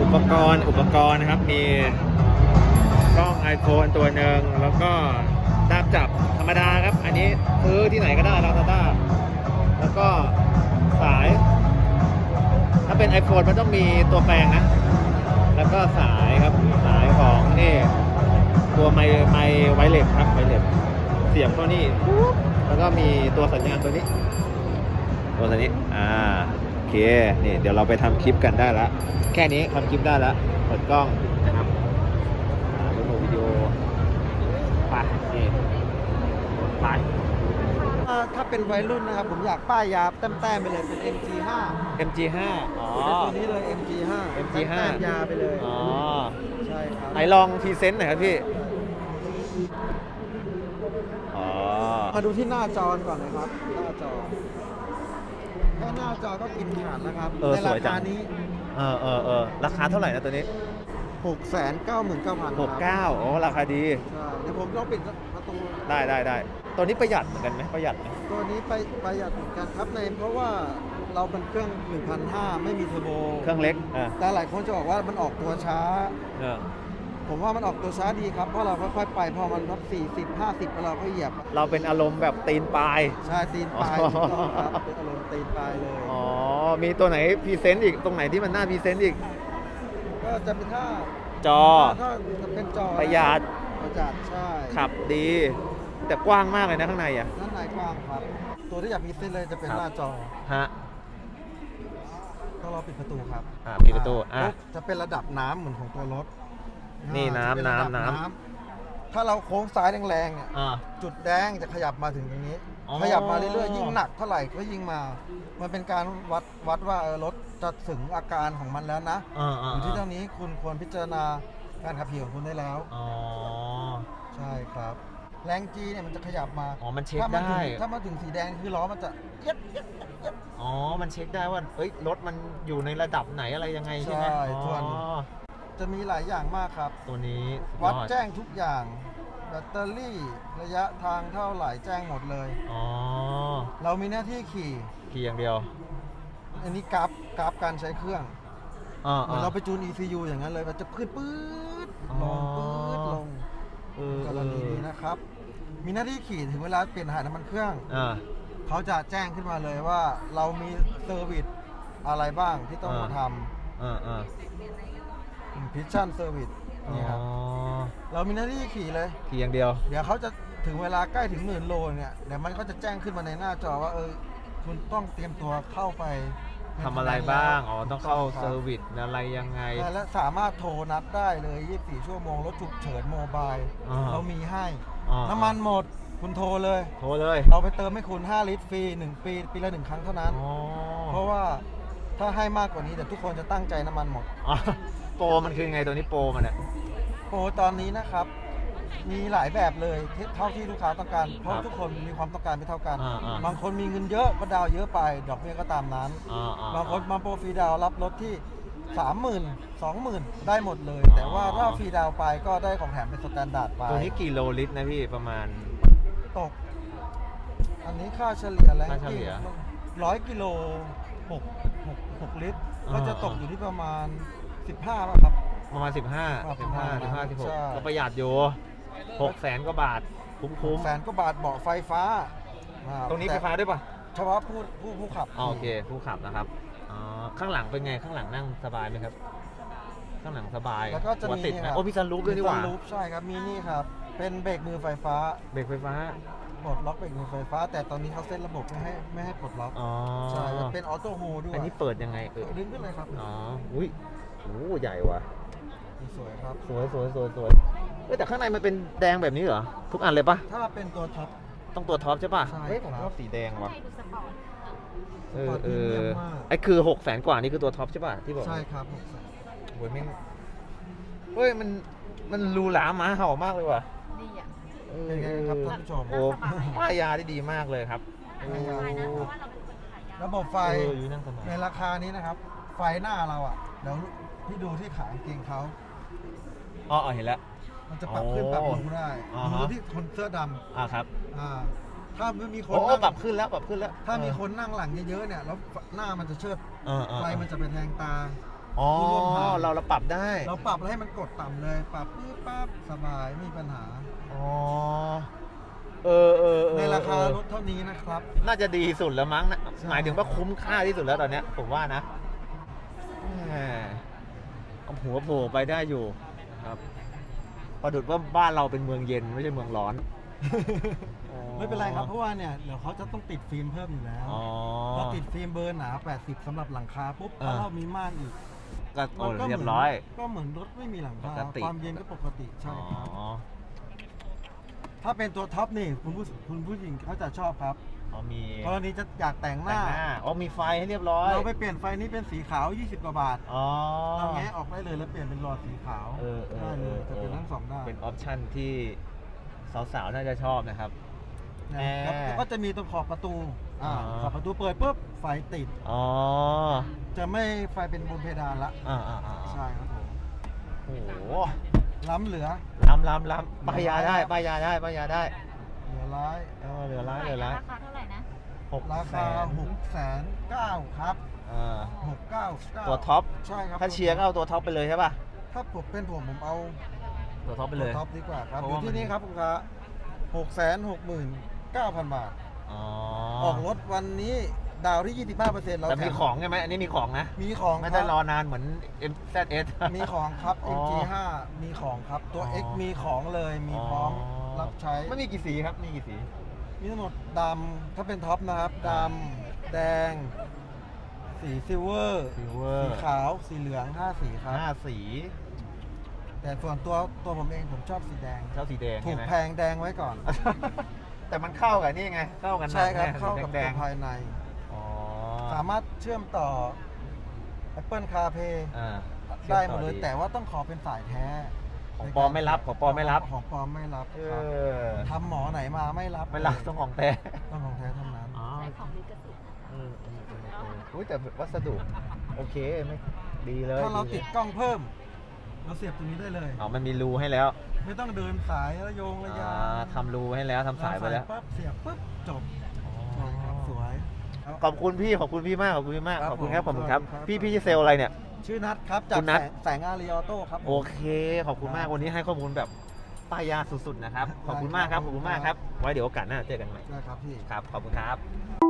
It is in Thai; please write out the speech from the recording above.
อุปกรณ์อุปกรณ์นะครับ มีกล้อง iPhone ตัวหนึ่งแล้วก็ดาบจับธรรมดาครับ อันนี้ซื้อที่ไหนก็ได้ลาซาด้าแล้วก็สาย ถ้าเป็น iPhone มันต้องมีตัวแปลงนะ แล้วก็สายครับสายของนี่ตัวไมไมไวเลสครับไวเลสเสียบเข้านี่แล้วก็มีตัวสัญญาณตัวนี้ ตัวตัวนี้อ่า เคนี่เดี๋ยวเราไปทำคลิปกันได้ละแค่นี้ทำคลิปได้ละเปิดกล้องนะครับอ่าโหลดวิดีโอไปนี่ไปอ่าถ้าเป็นวัยรุ่นนะครับ ผมอยากป้ายยาแต้มๆไปเลยเป็น MG5 MG5 อ๋อเป็นตัวนี้เลย MG5 MG5 แต้มๆยาไปเลยอ๋อใช่ครับไหนลองพรีเซนต์หน่อยครับพี่อ๋อมาดูที่หน้าจอก่อนนะครับ หน้าจอ แค่หน้าจอก็กินขาดนะครับเออในสราวยจัคาง นี้เออเออเออราคาเท่าไหร่นะตัวนี้6 9 9 0 0 0ครับ69โอ้ราคาดีใช่เดี๋ยวผมลองปิดประตู ได้ได้ได้ตัวนี้ประหยัดเหมือนกันไหมประหยัดไหมตัวนี้ไปประหยัดเหมือนกันครับในเพราะว่าเราเป็นเครื่อง 1,500 ไม่มีเทอร์โบ เครื่องเล็กอ่าแต่หลายคนจะบอกว่ามันออกตัวช้า เออ ผมว่ามันออกตัวช้าดีครับ เพราะเราค่อยๆไป พอมันสักสี่สิบห้าสิบเราก็เหยียบ เราเป็นอารมณ์แบบตีนปลาย ใช่ตีนปลายอ๋อถูกต้องครับเป็นอารมณ์ตีนปลายเลย อ๋อ มีตัวไหนพรีเซนต์อีก ตรงไหนที่มันน่าพรีเซนต์อีก ก็จะเป็นถ้าจอ ถ้าจะเป็นจอประหยัด ประหยัดใช่ขับดี แต่กว้างมากเลยนะข้างในอะด้านในกว้างครับ ตัวที่อยากมีเส้นเลยจะเป็นครับหน้าจอฮะ ต้องรอปิดประตูครับอ่าปิดประตูอะปุ๊บจะเป็นระดับน้ำเหมือนของตัวรถ นี่อ่าน้ำจะเป็ระดับน้ำน้ำถ้าเราโค้งซ้ายแรงๆเนี่ยอ่า จุดแดงจะขยับมาถึงตรงนี้ อ๋อ ขยับมาเรื่อยๆยิ่งหนักเท่าไหร่ก็ยิ่งมา มันเป็นการวัดวัดว่าเออรถจะถึงอาการของมันแล้วนะอ่าอ่าอยู่ที่เท่านี้คุณควรพิจารณาการขับขี่ของคุณได้แล้ว อ๋อ ใช่ครับ แรงจีเนี่ยมันจะขยับมาอ๋อ มันเช็คถ้ามันได้ ถึงถ้ามาถึงสีแดงคือล้อมันจะเย็ดเย็ดเย็ดอ๋อ มันเช็คได้ว่า เอ้ย รถมันอยู่ในระดับไหนอะไรยังไงใช่ไหมใช่อ๋อส่วน จะมีหลายอย่างมากครับ ตัวนี้สุวัดยอแจ้งทุกอย่างแบตเตอรี่ระยะทางเท่าไหร่แจ้งหมดเลย อ๋อเรามีหน้าที่ขี่ ขี่อย่างเดียวอันนี้กราฟกราฟการใช้เครื่องอ่าเหมือนเราไปจูน ECU อย่างนั้นเลยมันจะขึ้นปื๊ดลงปื๊ดลงเออกรณีนี้นะครับ มีหน้าที่ขี่ถึงเวลาเปลี่ยนถ่ายน้ำมันเครื่อง อ่า เขาจะแจ้งขึ้นมาเลยว่าเรามีเซอร์วิสอะไรบ้างที่ต้องมาทอ่าอ่าำ พิชชั่นเซอร์วิสอ๋นี่ครับอเรามีหน้าที่ขี่เลย ขี่อย่างเดียว เดี๋ยวเขาจะถึงเวลาใกล้ถึงหมื่นโลเนี่ยเดี๋ยวมันก็จะแจ้งขึ้นมาในหน้าจอว่าเออคุณต้องเตรียมตัวเข้าไปทำอะไรบ้าง อ๋อ ต้องเข้าคบเซอร์วิสอะไรยังไง ใช่และสามารถโทรนัดได้เลย 24 ชั่วโมง รถฉุกเฉินโมบายอ่าเรามีให้ อ่า น้ำมันหมดคุณโทรเลย โทรเลย เราไปเติมให้คุณ 5 ลิตรฟรี 1 ปี ปีละ 1 ครั้งเท่านั้น อ๋อ เพราะว่า ถ้าให้มากกว่านี้เดี๋ยวทุกคนจะตั้งใจน้ำมันหมด อ๋อโปรมันคือไงตัวนี้โปรมันเนี่ยโปรตอนนี้นะครับ มีหลายแบบเลยที่เท่าที่ลูกค้าต้องการ เพครัราะบทุกคนมีความต้องการไม่เท่ากัน อ่าอ่า บางคนมีเงินเยอะก็ดาวน์เยอะไป ดอกเบี้ยก็ตามนั้น อ่าอ่า บางคนมาโปรฟรีดาวน์รับรถที่ 30,000 20,000 ได้หมดเลยอ๋อแต่ว่าถ้าฟรีดาวน์ไปก็ได้ของแถมเป็นสแตนดาร์ดไปตัวนี้กี่โลลิตรนะพี่ประมาณ ตก อันนี้ค่าเฉลี่ยแรงค่าเฉลี่ย ร้อยกิโล หกหกหกลิตรอ่าก็จะตกอยู่ที่ประมาณ 15ป่ะครับ ประมาณ 15ประมาณ15 15 ใช่ 16ก็ประหยัดอยู่6แสนกว่าบาท คุ้มแสนก็บาทเบาะไฟฟ้าอ่าๆ ตรงนี้ไฟฟ้าด้วยป่ะเฉพาะผู้ผู้ผู้ขับอ๋อโอเคผู้ขับนะครับอ๋อข้างหลังเป็นไงข้างหลังนั่งสบายไหมครับ ข้างหลังสบายแล้วก็จะหัวมีติดไหมครับโอ้มีซันรูฟด้วยนี่หว่ามีซัรูฟใช่ครับมีนี่ครับ เป็นเบรกมือไฟฟ้า เบรกไฟฟ้า ปลดล็อกเบรกมือไฟฟ้า แต่ตอนนี้เขาเซตระบบไม่ให้ไม่ให้ปลดล็อกอ๋อใช่แล้วเป็นออโต้โฮด้วยอันนี้เปิดยังไงเออดึงขึ้นเลยครับอ๋ออุ้ยโอ้ใหญ่ว่ะสวยครับสวยสวยสวยสวยเอ้ยแต่ข้างในมันเป็นแดงแบบนี้เหรอทุกอันเลยปะถ้าเป็นตัวท็อปต้องตัวท็อปใช่ปะใช่เฮ้ยผมครับชอบสีแดงว่ะเออสปอร์ตเอพรีเมีอยมมากไอ้คือหกแสนกว่านี่คือตัวท็อปใช่ปะที่บอกใช่ครับผมโอ้ยแม่งเฮ้ยมันมันหรูหราหมาเห่ามากเลยว่ะ ดีอะ ออ เป็นไง ครับท่านผู้ชมโอ้ป้ายยาได้ดีมากเลยครับป้ายยาสบายนะเพราะว่าเราเป็นคนขายยาระบบไฟเอออยู่นั่งสบายในราคานี้นะครับ ไฟหน้าเราอะเดี๋ยวพี่ดูที่ขากางเกงเขา อ๋ออ๋อเห็นแล้ว มันจะปรับขึ้นปรับลงได้อ๋อฮะ ดูที่คนเสื้อดอ่าครับำอ่า ถ้าไม่มีคโอ้นโอ้นั่งปรับขึ้นแล้วปรับขึ้นแล้วถ้ามีคนนั่งหลังเยอะๆเนี่ยแล้วหน้ามันจะเชิดเออเออไฟมันจะไปแทงตา อ๋อที่ร่วมทางเราเราปรับได้ เราปรับแล้วให้มันกดต่ำเลย ปรับปึ๊บปั๊บสบายไม่มีปัญหา อ๋อ เออเออเออ ในรา คาเออรถเท่านี้นะครับ น่าจะดีสุดแล้วมั้งนะใช่หมายถึงว่าคุ้มค่าที่สุดแล้วตอนเนี้ย ผมว่านะแหมเอาหัวโผล่ไปได้อยู่ครับประดุดว่าบ้านเราเป็นเมืองเย็นไม่ใช่เมืองร้อนอ๋อไม่เป็นไรครับเพราะว่าเนี่ยเดี๋ยวเขาจะต้องติดฟิล์มเพิ่มอยู่แล้วอ๋อ พอติดฟิล์มเบอร์หนา 80สำหรับหลังคาปุ๊บอ่าถ้าเรามีม่านอีกก็โอ้มันก็เรีเหยมืบร้อย ก็เหมือนรถไม่มีหลังคาปกติ ความเย็นก็ปกติใช่อ๋อครับ ถ้าเป็นตัวท็อปนี่คุณผู้คุณผู้หญิงเขาจะชอบครับอ๋อมีกรณีจะอยากแต่งหแต่น้า งหน้าอ๋อมีไฟให้เรียบร้อยเราไปเปลี่ยนไฟนี้เป็นสีขาว 20 กว่าบาทอ๋อ เราแงะออกได้เลยแล้วเปลี่ยนเป็นหลอดสีขาวเออเออได้เลยเออ จะเป็นทั้งสองด้านเป็นออปชั่นที่สาวๆ น่าจะชอบนะครับ นะแอร์แล้วแล้วก็จะมีตรงขอบประตูอ่าอ๋อ ขอบประตูเปิดปุ๊บไฟติด อ๋อจะไม่ไฟเป็นบนเพดานละ อ่าอ่าอ่าใช่ครับผมโอ้โห ล้ำเหลือล้ำล้ำล้ำป้ายยาได้ป้ายยาได้ป้ายยาได้เหลือร้ายเออเหลือร้ายเหลือร้ายราคาเท่าไหร่นะหกราแสคานหกแสนเก้าครับอ่าหกเก้าเก้าตัวท็อปใช่ครับถ้าเชียร์ก็เอาตัวท็อปไปเลยใช่ป่ะถ้าผมเป็นผมผมเอาตัวท็อปไปเลย ตัวท็อปดีกว่าครับเพราะอยู่ว่าที่มันนี่ครับคุณค้าหกแสนหกหมื่นเก้าพันบาท อ๋อออกรถวันนี้ ดาวที่25เปอร์เซ็นต์เราแต่มีถของใช่ไหมอันนี้มีของนะ มีของไม่คได้รับรอนานเหมือน MZS มีของครับ อ๋อ MG5 มีของครับ ตัวอ๋อ X มีของเลยมีพร้อมรับใช้ ไม่มีกี่สีครับมีกี่สี มีทั้งหมดดำถ้าเป็นท็อปนะครับดำแดง สีซิลเวอร์ซิลเวอสีร์ขาวสีเหลืองห้าสีครับ ห้าสีแต่ส่วนตัวตัวผมเองผมชอบสีแดงเจ้าสีแดงถูใช่กไหม แพงแดงไว้ก่อน แต่มันเข้ากับนี่ไง เข้ากันใช่ครับหนังเข้ากับแดตัวงภายในๆอ๋อ สามารถเชื่อมต่อ Apple CarPlay อ่าได้หมดเลยชื่อแต่ว่าต้องขอเป็นสายแท้ของปลอมไม่รับของปลอมไม่รับของปลอมไม่รับเอครับอทำหมอไหนมาไม่รับไม่รับต้องของแท้ต้องของแท้เท่านั้น อ๋อใช้ของลิขสิทธิ์นะคะอืมอืมอืมอืมอุ้ยแต่วัสดุ โอเคไม่ดีเลยถ้าเราลยติดกล้องเพิ่ม เราเสียบตรงนี้ได้เลย อ๋อมันมีรูให้แล้วไม่ต้องเดินสายระโยงระยาอ่าทำรูให้แล้วทำสายไปแล้ว เรใส่ปั๊บเสียบปุ๊บจบใช่ครับสวย ขอบคุณพี่ขอบคุณพี่มากขอบคุณพี่มากครับขอบคุณครับผขมอบคุณครับครับพี่พี่จะเซลลอะไรเนี่ย ชื่อนัทครับจากคุณนัท แสงแสงอารีออโต้ครับผม โอเค ขอบคุณมากวันนี้ให้ข้อมูลแบบป้ายยาสุดๆนะครับ ขอบคุณมากครับขอบคุณมากครับ ไว้เดี๋ยวโอกาสหน้าเจอกันใหม่ได้ครับพี่ ครับขอบคุณครับ